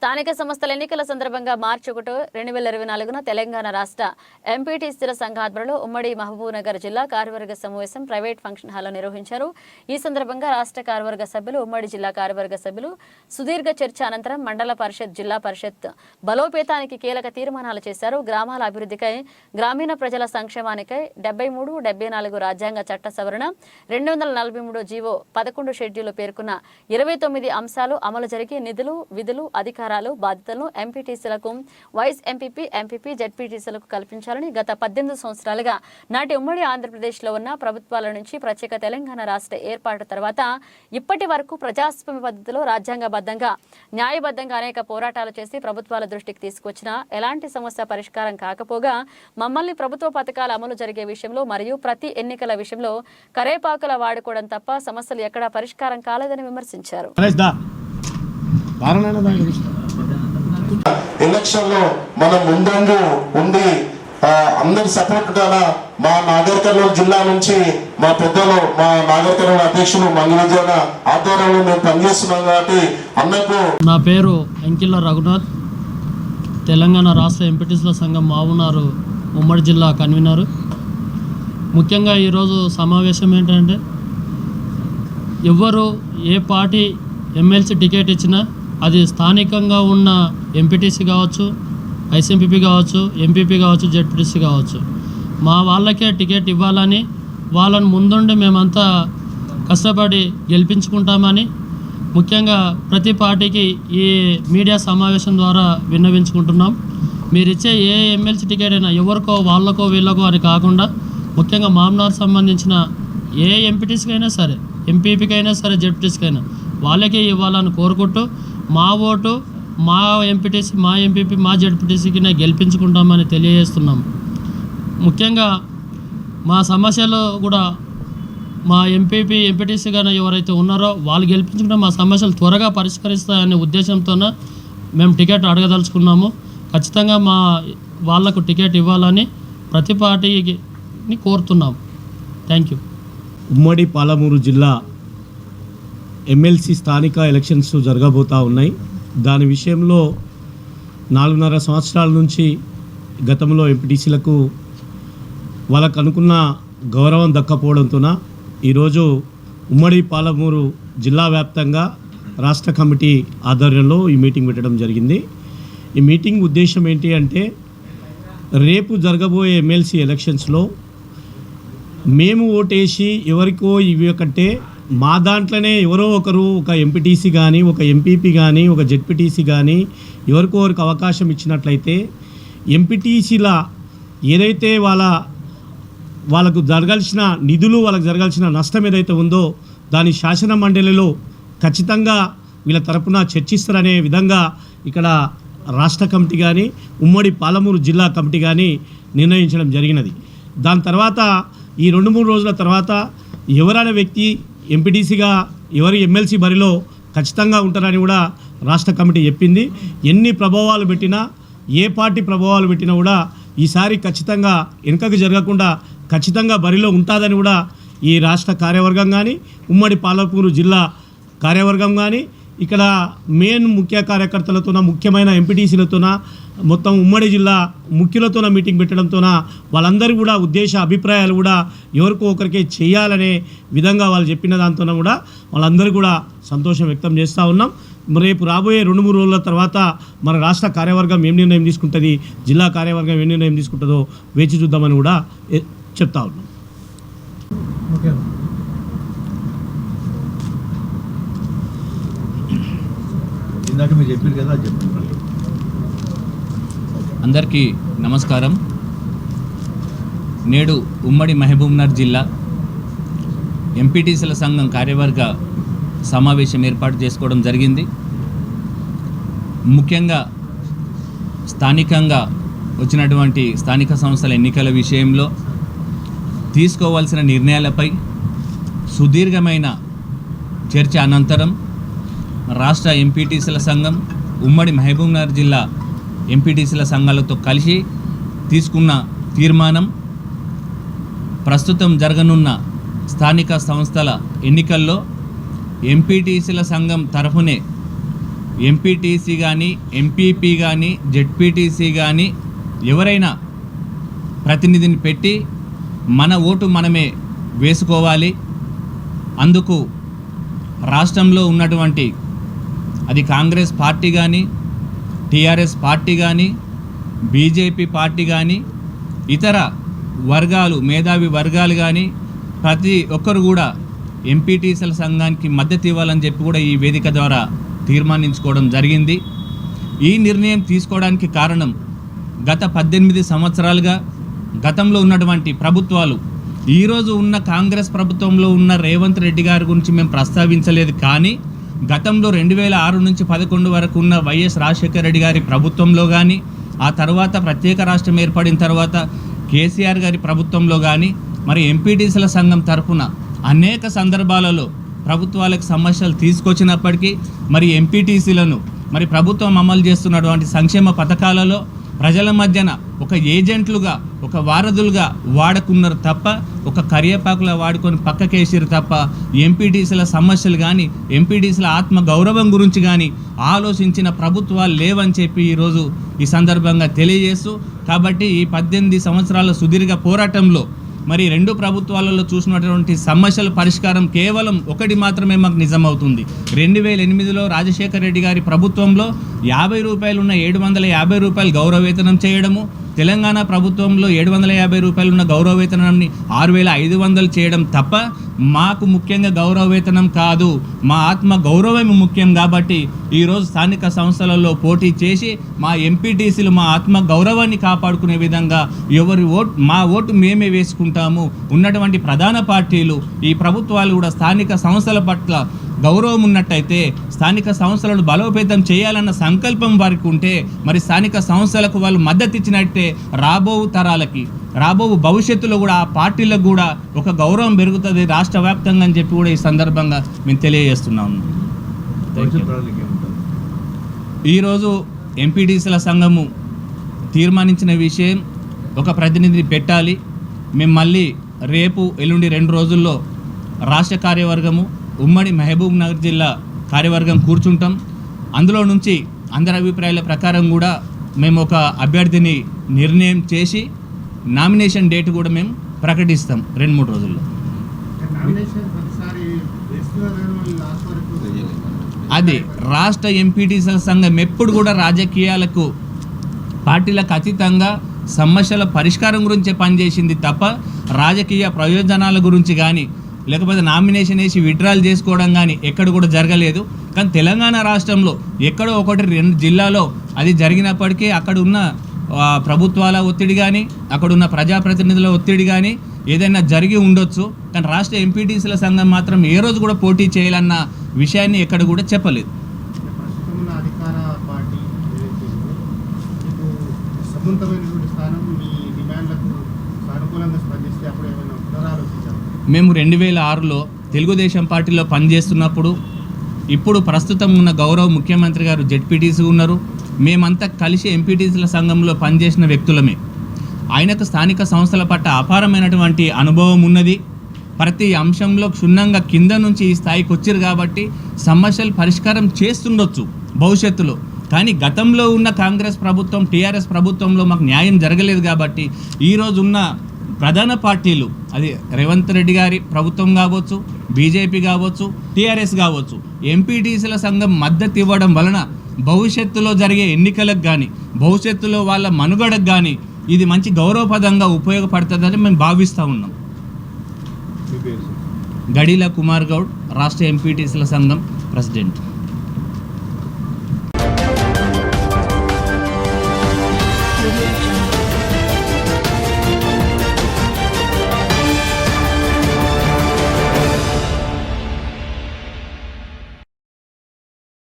స్థానిక సంస్థల ఎన్నికల సందర్భంగా మార్చి ఒకటి రెండు వేల ఇరవై నాలుగున తెలంగాణ రాష్ట్ర ఎంపీటీసీల సంఘ ఆధ్వర్యంలో ఉమ్మడి మహబూబ్నగర్ జిల్లా కార్యవర్గ సమావేశం ప్రైవేట్ ఫంక్షన్ హాల్లో నిర్వహించారు. ఈ సందర్భంగా రాష్ట్ర కార్యవర్గ సభ్యులు ఉమ్మడి జిల్లా కార్యవర్గ సభ్యులు సుదీర్ఘ చర్చ అనంతరం మండల పరిషత్ జిల్లా పరిషత్ బలోపేతానికి కీలక తీర్మానాలు చేశారు. గ్రామాల అభివృద్ధికై గ్రామీణ ప్రజల సంక్షేమానికై డెబ్బై మూడు డెబ్బై నాలుగు రాజ్యాంగ చట్ట సవరణ రెండు వందల నలభై మూడు జీవో పదకొండు షెడ్యూల్ పేర్కొన్న ఇరవై తొమ్మిది అంశాలు అమలు జరిగి నిధులు విధులు అధికారాలు బాధ్యతలను ఎంపీటీసీలకు వైస్ ఎంపీపీ ఎంపీపీ జెడ్పీటీసీలకు కల్పించాలని గత పద్దెనిమిది సంవత్సరాలుగా నాటి ఉమ్మడి ఆంధ్రప్రదేశ్లో ఉన్న ప్రభుత్వాల నుంచి ప్రత్యేక తెలంగాణ రాష్ట్ర ఏర్పాటు తర్వాత ఇప్పటి వరకు ప్రజాస్వామ్య పద్ధతిలో రాజ్యాంగబద్ధంగా న్యాయబద్ధంగా అనేక పోరాటాలు చేసి ప్రభుత్వాల దృష్టికి తీసుకొచ్చినా ఎలాంటి సమస్య పరిష్కారం కాకపోగా మమ్మల్ని ప్రభుత్వ పథకాల అమలు జరిగే విషయంలో మరియు ప్రతి ఎన్నికల విషయంలో కరేపాకుల వాడుకోవడం తప్ప సమస్యలు ఎక్కడా పరిష్కారం కాలేదని విమర్శించారు. గణేష్ ఎలక్షన్లో మనం ముందంజు ఉండి అందరి సపోర్ట్ గల మా నాగర్ కర్నూలు జిల్లా నుంచి మా పెద్దలు మా నాగర్ కర్నూలు అధ్యక్షులు మంగళజన ఆధ్వర్యంలో మేము పనిచేస్తున్నాం కాబట్టి అన్నకు నా పేరు ఎంకిల్ల రఘునాథ్. తెలంగాణ రాష్ట్ర ఎంపీటీసీల సంఘం మావునారు ఉమ్మడి జిల్లా కన్వీనరు. ముఖ్యంగా ఈరోజు సమావేశం ఏంటంటే ఎవ్వరు ఏ పార్టీ ఎమ్మెల్సీ టికెట్ ఇచ్చినా అది స్థానికంగా ఉన్న ఎంపీటీసీ కావచ్చు ఐసీఎంపీపీ కావచ్చు ఎంపీపీ కావచ్చు జెడ్పీటీసీ కావచ్చు. మా వాళ్ళకే టికెట్ ఇవ్వాలని వాళ్ళని ముందుండి మేమంతా కష్టపడి గెలిపించుకుంటామని ముఖ్యంగా ప్రతి పార్టీకి ఈ మీడియా సమావేశం ద్వారా విన్నవించుకుంటున్నాం. మీరు ఇచ్చే ఏ ఎమ్మెల్సీ టికెట్ అయినా ఎవరికో వాళ్ళకో వీళ్ళకో అని కాకుండా ముఖ్యంగా మామ్నార్ సంబంధించిన ఏ ఎంపీటీసీకి అయినా సరే ఎంపీపీకి అయినా సరే జెడ్పీటీసీకి అయినా వాళ్ళకే ఇవ్వాలని కోరుకుంటూ మా ఓటు మా ఎంపీటీసీ మా ఎంపీపీ మా జెడ్పీటీసీకి గెలిపించుకుంటామని తెలియజేస్తున్నాం. ముఖ్యంగా మా సమస్యలు కూడా మా ఎంపీపీ ఎంపీటీసీ కానీ ఎవరైతే ఉన్నారో వాళ్ళు గెలిపించుకుంటే మా సమస్యలు త్వరగా పరిష్కరిస్తాయనే ఉద్దేశంతో మేము టికెట్ అడగదలుచుకున్నాము. ఖచ్చితంగా మా వాళ్ళకు టికెట్ ఇవ్వాలని ప్రతి పార్టీని కోరుతున్నాం. Thank you. ఉమ్మడి పాలమూరు జిల్లా ఎమ్మెల్సీ స్థానిక ఎలక్షన్స్ జరగబోతూ ఉన్నాయి. దాని విషయంలో నాలుగున్నర సంవత్సరాల నుంచి గతంలో ఎంపీటీసీలకు వాళ్ళకు అనుకున్న గౌరవం దక్కపోవడంతోన ఈరోజు ఉమ్మడి పాలమూరు జిల్లా వ్యాప్తంగా రాష్ట్ర కమిటీ ఆధ్వర్యంలో ఈ మీటింగ్ పెట్టడం జరిగింది. ఈ మీటింగ్ ఉద్దేశం ఏంటి అంటే రేపు జరగబోయే ఎమ్మెల్సీ ఎలక్షన్స్లో మేము ఓటేసి ఎవరికో ఇవి కంటే మా దాంట్లోనే ఎవరో ఒకరు ఒక ఎంపీటీసీ కానీ ఒక ఎంపీపీ కానీ ఒక జెడ్పీటీసీ కానీ ఎవరికో ఒకరికి అవకాశం ఇచ్చినట్లయితే ఎంపీటీసీల ఏదైతే వాళ్ళ వాళ్ళకు జరగాల్సిన నిధులు వాళ్ళకు జరగాల్సిన నష్టం ఏదైతే ఉందో దాని శాసన మండలిలో ఖచ్చితంగా వీళ్ళ తరపున చర్చిస్తారనే విధంగా ఇక్కడ రాష్ట్ర కమిటీ కానీ ఉమ్మడి పాలమూరు జిల్లా కమిటీ కానీ నిర్ణయించడం జరిగినది. దాని తర్వాత ఈ రెండు మూడు రోజుల తర్వాత ఎవరైనా వ్యక్తి ఎంపీటీసీగా ఎవరు ఎమ్మెల్సీ బరిలో ఖచ్చితంగా ఉంటారని కూడా రాష్ట్ర కమిటీ చెప్పింది. ఎన్ని ప్రభావాలు పెట్టినా ఏ పార్టీ ప్రభావాలు పెట్టినా కూడా ఈసారి ఖచ్చితంగా వెనుకకు జరగకుండా ఖచ్చితంగా బరిలో ఉంటుందని కూడా ఈ రాష్ట్ర కార్యవర్గం కానీ ఉమ్మడి పాలపూరు జిల్లా కార్యవర్గం కానీ ఇక్కడ మెయిన్ ముఖ్య కార్యకర్తలతోన ముఖ్యమైన ఎంపీటీసీలతోన మొత్తం ఉమ్మడి జిల్లా ముఖ్యులతోన మీటింగ్ పెట్టడంతోన వాళ్ళందరూ కూడా ఉద్దేశ అభిప్రాయాలు కూడా ఎవరికో ఒకరికే చేయాలనే విధంగా వాళ్ళు చెప్పిన దాంతోన కూడా వాళ్ళందరూ కూడా సంతోషం వ్యక్తం చేస్తూ ఉన్నాం. రేపు రాబోయే రెండు మూడు రోజుల తర్వాత మన రాష్ట్ర కార్యవర్గం ఏం నిర్ణయం తీసుకుంటుంది జిల్లా కార్యవర్గం ఏం నిర్ణయం తీసుకుంటుందో వేచి చూద్దామని కూడా చెప్తా ఉన్నాం. ఓకే. మీరు చెప్పారు కదా అది చెప్పండి. అందరికీ నమస్కారం. నేడు ఉమ్మడి మహబూబ్నగర్ జిల్లా ఎంపీటీసీల సంఘం కార్యవర్గ సమావేశం ఏర్పాటు చేసుకోవడం జరిగింది. ముఖ్యంగా స్థానికంగా వచ్చినటువంటి స్థానిక సంస్థల ఎన్నికల విషయంలో తీసుకోవాల్సిన నిర్ణయాలపై సుదీర్ఘమైన చర్చ అనంతరం రాష్ట్ర ఎంపీటీసీల సంఘం ఉమ్మడి మహబూబ్నగర్ జిల్లా ఎంపీటీసీల సంఘాలతో కలిసి తీసుకున్న తీర్మానం ప్రస్తుతం జరగనున్న స్థానిక సంస్థల ఎన్నికల్లో ఎంపీటీసీల సంఘం తరఫునే ఎంపీటీసీ కానీ ఎంపీపీ కానీ జెడ్పీటీసీ కానీ ఎవరైనా ప్రతినిధిని పెట్టి మన ఓటు మనమే వేసుకోవాలి. అందుకు రాష్ట్రంలో ఉన్నటువంటి అది కాంగ్రెస్ పార్టీ కానీ టీఆర్ఎస్ పార్టీ కానీ బీజేపీ పార్టీ కానీ ఇతర వర్గాలు మేధావి వర్గాలు కానీ ప్రతి ఒక్కరు కూడా ఎంపీటీసీల సంఘానికి మద్దతు ఇవ్వాలని చెప్పి కూడా ఈ వేదిక ద్వారా తీర్మానించుకోవడం జరిగింది. ఈ నిర్ణయం తీసుకోవడానికి కారణం గత పద్దెనిమిది సంవత్సరాలుగా గతంలో ఉన్నటువంటి ప్రభుత్వాలు. ఈరోజు ఉన్న కాంగ్రెస్ ప్రభుత్వంలో ఉన్న రేవంత్ రెడ్డి గారి గురించి మేము ప్రస్తావించలేదు కానీ గతంలో రెండు వేల ఆరు నుంచి పదకొండు వరకు ఉన్న వైఎస్ రాజశేఖర రెడ్డి గారి ప్రభుత్వంలో కానీ ఆ తర్వాత ప్రత్యేక రాష్ట్రం ఏర్పడిన తర్వాత కేసీఆర్ గారి ప్రభుత్వంలో కానీ మరి ఎంపీటీసీల సంఘం తరఫున అనేక సందర్భాలలో ప్రభుత్వాలకు సమస్యలు తీసుకొచ్చినప్పటికీ మరి ఎంపీటీసీలను మరి ప్రభుత్వం అమలు చేస్తున్నటువంటి సంక్షేమ పథకాలలో ప్రజల మధ్యన ఒక ఏజెంట్లుగా ఒక వారధులుగా వాడుకున్నారు తప్ప ఒక కరియేపాకులా వాడుకొని పక్కకేసారు తప్ప ఎంపీటీసీల సమస్యలు కానీ ఎంపీటీసీల ఆత్మ గౌరవం గురించి కానీ ఆలోచించిన ప్రభుత్వాలు లేవని చెప్పి ఈరోజు ఈ సందర్భంగా తెలియజేస్తూ కాబట్టి ఈ పద్దెనిమిది సంవత్సరాల సుదీర్ఘ పోరాటంలో మరి రెండు ప్రభుత్వాలలో చూసినటువంటి సమస్యల పరిష్కారం కేవలం ఒకటి మాత్రమే మాకు నిజమవుతుంది. రెండు వేల ఎనిమిదిలో రాజశేఖర రెడ్డి గారి ప్రభుత్వంలో యాభై రూపాయలు ఉన్న ఏడు వందల యాభై రూపాయలు గౌరవ వేతనం చేయడము తెలంగాణ ప్రభుత్వంలో ఏడు వందల యాభై రూపాయలు ఉన్న గౌరవ వేతనాన్ని ఆరు వేల ఐదు వందలు చేయడం తప్ప మాకు ముఖ్యంగా గౌరవ వేతనం కాదు. మా ఆత్మ గౌరవం ముఖ్యం కాబట్టి ఈరోజు స్థానిక సంస్థలలో పోటీ చేసి మా ఎంపీటీసీలు మా ఆత్మ గౌరవాన్ని కాపాడుకునే విధంగా ఎవరి ఓటు మా ఓటు మేమే వేసుకుంటాము. ఉన్నటువంటి ప్రధాన పార్టీలు ఈ ప్రభుత్వాలు కూడా స్థానిక సంస్థల పట్ల గౌరవం ఉన్నట్టయితే స్థానిక సంస్థలను బలోపేతం చేయాలన్న సంకల్పం వారికి ఉంటే మరి స్థానిక సంస్థలకు వాళ్ళు మద్దతు ఇచ్చినట్టే రాబో తరాలకి రాబో భవిష్యత్తులో కూడా ఆ పార్టీలకు కూడా ఒక గౌరవం పెరుగుతుంది రాష్ట్ర వ్యాప్తంగా అని చెప్పి కూడా ఈ సందర్భంగా మేము తెలియజేస్తున్నాము. ఈరోజు ఎంపీటీసీల సంఘము తీర్మానించిన విషయం ఒక ప్రతినిధిని పెట్టాలి. మేము మళ్ళీ రేపు ఎల్లుండి రెండు రోజుల్లో రాష్ట్ర కార్యవర్గము ఉమ్మడి మహబూబ్ నగర్ జిల్లా కార్యవర్గం కూర్చుంటాం. అందులో నుంచి అందరి అభిప్రాయాల ప్రకారం కూడా మేము ఒక అభ్యర్థిని నిర్ణయం చేసి నామినేషన్ డేట్ కూడా మేము ప్రకటిస్తాం రెండు మూడు రోజుల్లో. అది రాష్ట్ర ఎంపీటీసీల సంఘం ఎప్పుడు కూడా రాజకీయాలకు పార్టీలకు అతీతంగా సమస్యల పరిష్కారం గురించే పనిచేసింది తప్ప రాజకీయ ప్రయోజనాల గురించి కానీ లేకపోతే నామినేషన్ వేసి విడ్రాల్ చేసుకోవడం కానీ ఎక్కడ కూడా జరగలేదు. కానీ తెలంగాణ రాష్ట్రంలో ఎక్కడో ఒకటి రెండు జిల్లాలో అది జరిగినప్పటికీ అక్కడ ఉన్న ప్రభుత్వాల ఒత్తిడి కానీ అక్కడ ఉన్న ప్రజాప్రతినిధుల ఒత్తిడి కానీ ఏదైనా జరిగి ఉండొచ్చు. కానీ రాష్ట్ర ఎంపీటీసీల సంఘం మాత్రం ఏ రోజు కూడా పోటీ చేయాలన్న విషయాన్ని ఎక్కడ కూడా చెప్పలేదు. పార్టీ స్థానం మీ డిమాండ్లకు స్పందిస్తే అప్పుడు ఏమైనా మేము రెండు వేల ఆరులో తెలుగుదేశం పార్టీలో పనిచేస్తున్నప్పుడు ఇప్పుడు ప్రస్తుతం ఉన్న గౌరవ ముఖ్యమంత్రి గారు జెడ్పీటీసీ ఉన్నారు. మేమంతా కలిసి ఎంపీటీసీల సంఘంలో పనిచేసిన వ్యక్తులమే. ఆయనకు స్థానిక సంస్థల పట్ల అపారమైనటువంటి అనుభవం ఉన్నది. ప్రతి అంశంలో క్షుణ్ణంగా కింద నుంచి ఈ స్థాయికి వచ్చారు కాబట్టి సమస్యలు పరిష్కారం చేస్తుండొచ్చు భవిష్యత్తులో. కానీ గతంలో ఉన్న కాంగ్రెస్ ప్రభుత్వం టీఆర్ఎస్ ప్రభుత్వంలో మాకు న్యాయం జరగలేదు కాబట్టి ఈరోజు ఉన్న ప్రధాన పార్టీలు అది రేవంత్ రెడ్డి గారి ప్రభుత్వం కావచ్చు బీజేపీ కావచ్చు టీఆర్ఎస్ కావచ్చు ఎంపీటీసీల సంఘం మద్దతు ఇవ్వడం వలన భవిష్యత్తులో జరిగే ఎన్నికలకు కానీ భవిష్యత్తులో వాళ్ళ మనుగడకు కానీ ఇది మంచి గౌరవపదంగా ఉపయోగపడుతుందని మేము భావిస్తూ ఉన్నాం. గడిల కుమార్ గౌడ్ రాష్ట్ర ఎంపీటీసీల సంఘం ప్రెసిడెంట్.